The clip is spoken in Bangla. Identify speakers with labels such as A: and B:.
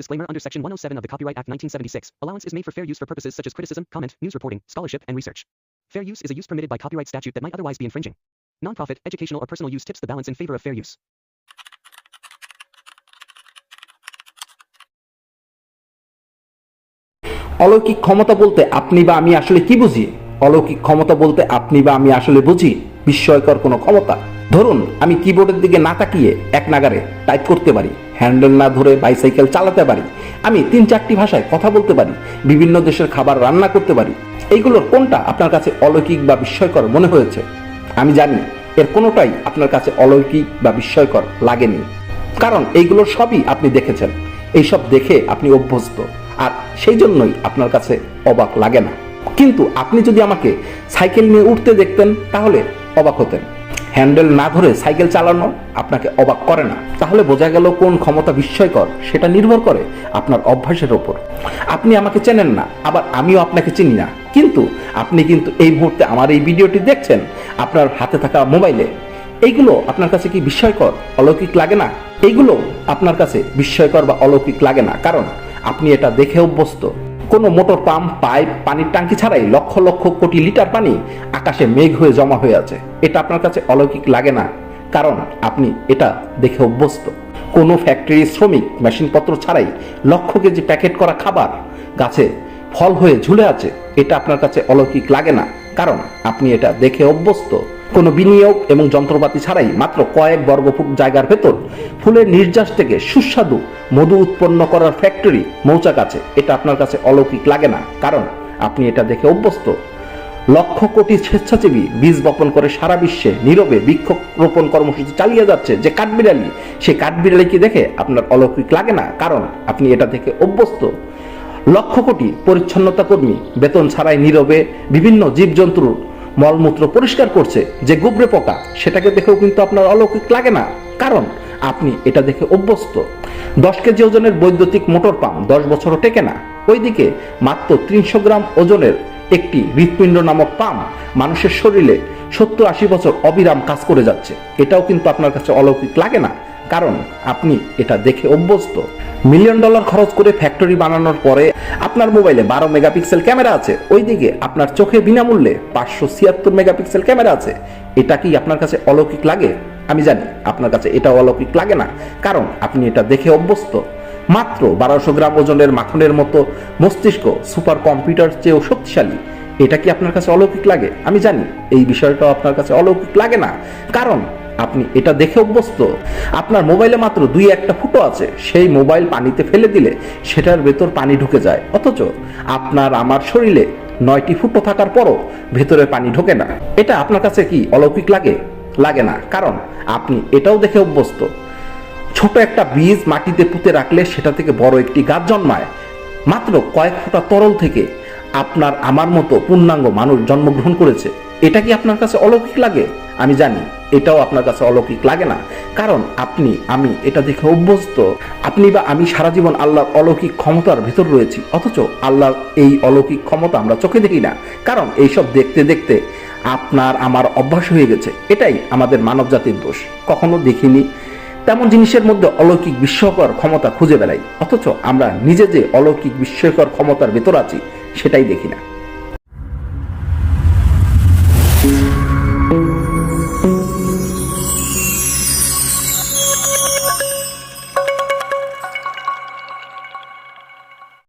A: Disclaimer under Section 107 of the Copyright Act 1976. Allowance is made for fair use for purposes such as criticism, comment, news reporting, scholarship, and research. Fair use is a use permitted by copyright statute that might otherwise be infringing. Nonprofit, educational, or personal use tips the balance in favor of fair use.
B: অলৌকিক ক্ষমতা বলতে আপনি বা আমি আসলে কি বুঝি অলৌকিক ক্ষমতা বলতে আপনি বা আমি আসলে বুঝি বিস্ময়কর কোনো ক্ষমতা ধরুন আমি কিবোর্ডের দিকে না তাকিয়ে এক নাগারে টাইপ করতে পারি হ্যান্ডেল না ধরে বাইসাইকেল চালাতে পারি। আমি তিন চারটি ভাষায় কথা বলতে পারি, বিভিন্ন দেশের খাবার রান্না করতে পারি। এইগুলোর কোনটা আপনার কাছে অলৌকিক বা বিস্ময়কর মনে হয়েছে? আমি জানি, এর কোনোটাই আপনার কাছে অলৌকিক বা বিস্ময়কর লাগেনি। কারণ এইগুলোর সবই আপনি দেখেছেন। এইসব দেখে আপনি অভ্যস্ত, আর সেই জন্যই আপনার কাছে অবাক লাগে না। কিন্তু আপনি যদি আমাকে সাইকেল নিয়ে উঠতে দেখতেন, তাহলে অবাক হতেন। হ্যান্ডেল না ধরে সাইকেল চালানো আপনাকে অবাক করে না। তাহলে বোঝা গেল কোন ক্ষমতা বিস্ময়কর, সেটা নির্ভর করে আপনার অভ্যাসের ওপর। আপনি আমাকে চেনেন না, আবার আমিও আপনাকে চিনি না। কিন্তু আপনি কিন্তু এই মুহূর্তে আমার এই ভিডিওটি দেখছেন আপনার হাতে থাকা মোবাইলে। এইগুলো আপনার কাছে কি বিস্ময়কর, অলৌকিক লাগে না? এইগুলো আপনার কাছে বিস্ময়কর বা অলৌকিক লাগে না। কারণ আপনি এটা দেখে অভ্যস্ত। কোনো মোটর পাম্প, পাইপ, পানির ট্যাঙ্কি ছাড়াই লক্ষ লক্ষ কোটি লিটার পানি আকাশে মেঘ হয়ে জমা হয়ে আছে। এটা আপনার কাছে অলৌকিক লাগে না, কারণ আপনি এটা দেখে অভ্যস্ত। কোনো ফ্যাক্টরি শ্রমিক মেশিনপত্র ছাড়াই লক্ষ কেজি প্যাকেট করা খাবার গাছে ফল হয়ে ঝুলে আছে, এটা আপনার কাছে অলৌকিক লাগে না। কারণ আপনি এটা দেখে অভ্যস্ত। কোনো বিনিয়োগ এবং যন্ত্রপাতি ছাড়াই মাত্র কয়েক বর্গফুট জায়গার ভেতর ফুলের নির্যাস থেকে সুস্বাদু, মধু উৎপন্ন করার ফ্যাক্টরি মৌচাক আছে। এটা আপনার কাছে অলৌকিক লাগে না। কারণ আপনি এটা দেখে অভ্যস্ত। লক্ষ কোটি স্বেচ্ছাসেবী বীজ বপন করে সারা বিশ্বে নীরবে বৃক্ষ রোপণ কর্মসূচি চালিয়ে যাচ্ছে যে কাঠবিড়ালি। সেই কাঠবিড়ালিকে দেখে আপনার অলৌকিক লাগে না। কারণ আপনি এটা দেখে অভ্যস্ত। লক্ষ কোটি পরিচ্ছন্নতা কর্মী বেতন ছাড়াই নীরবে বিভিন্ন জীবজন্তুর মলমূত্র পরিষ্কার করছে যে গুবরে পোকা, সেটাকে দেখেও কিন্তু আপনার অলৌকিক লাগে না। কারণ আপনি এটা দেখে অভ্যস্ত। দশ কেজি ওজনের বৈদ্যুতিক মোটর পাম্প দশ বছরও টেকে না। ওইদিকে মাত্র তিনশো গ্রাম ওজনের একটি হৃৎপিণ্ড নামক পাম্প মানুষের শরীরে সত্তর আশি বছর অবিরাম কাজ করে যাচ্ছে। এটাও কিন্তু আপনার কাছে অলৌকিক লাগে না। কারণ আপনি এটা দেখে অভ্যস্ত। মিলিয়ন ডলার খরচ করে ফ্যাক্টরি বানানোর পরে আপনার মোবাইলে বারো মেগাপিক্সেল ক্যামেরা আছে। ওইদিকে আপনার চোখে বিনামূল্যে পাঁচশো ছিয়াত্তর মেগাপিক্সেল ক্যামেরা আছে। এটা কি আপনার কাছে অলৌকিক লাগে? আমি জানি, আপনার কাছে এটা অলৌকিক লাগে না, কারণ আপনি এটা দেখে অভ্যস্ত। মাত্র বারোশো গ্রাম ওজনের মাখনের মতো মস্তিষ্ক সুপার কম্পিউটার চেয়েও শক্তিশালী। এটা কি আপনার কাছে অলৌকিক লাগে? আমি জানি, এই বিষয়টাও আপনার কাছে অলৌকিক লাগে না, কারণ আপনি এটা দেখে অভ্যস্ত। আপনার মোবাইলে মাত্র দুই একটা ফুটো আছে, সেই মোবাইল পানিতে ফেলে দিলে সেটার ভেতর পানি ঢুকে যায়। অথচ আপনার আমার শরীরে নয়টি ফুটো থাকার পরও ভেতরে পানি ঢোকে না। এটা আপনার কাছে কি অলৌকিক লাগে? লাগে না। কারণ আপনি এটাও দেখে অভ্যস্ত। ছোট একটা বীজ মাটিতে পুঁতে রাখলে সেটা থেকে বড় একটি গাছ জন্মায়। মাত্র কয়েক ফোঁটা তরল থেকে আপনার আমার মতো পূর্ণাঙ্গ মানুষ জন্মগ্রহণ করেছে। এটা কি আপনার কাছে অলৌকিক লাগে? আমি জানি। এটাও আপনার কাছে অলৌকিক লাগে না। কারণ আপনি, আমি এটা দেখে অভ্যস্ত। আপনি বা আমি সারা জীবন আল্লাহর অলৌকিক ক্ষমতার ভেতর রয়েছি। অথচ আল্লাহর এই অলৌকিক ক্ষমতা আমরা চোখে দেখি না। কারণ এইসব দেখতে দেখতে আপনার আমার অভ্যাস হয়ে গেছে। এটাই আমাদের মানব জাতির দোষ। কখনো দেখিনি তেমন জিনিসের মধ্যে অলৌকিক বিস্ময়কর ক্ষমতা খুঁজে বেড়াই। অথচ আমরা নিজে যে অলৌকিক বিস্ময়কর ক্ষমতার ভেতর আছি, সেটাই দেখি না।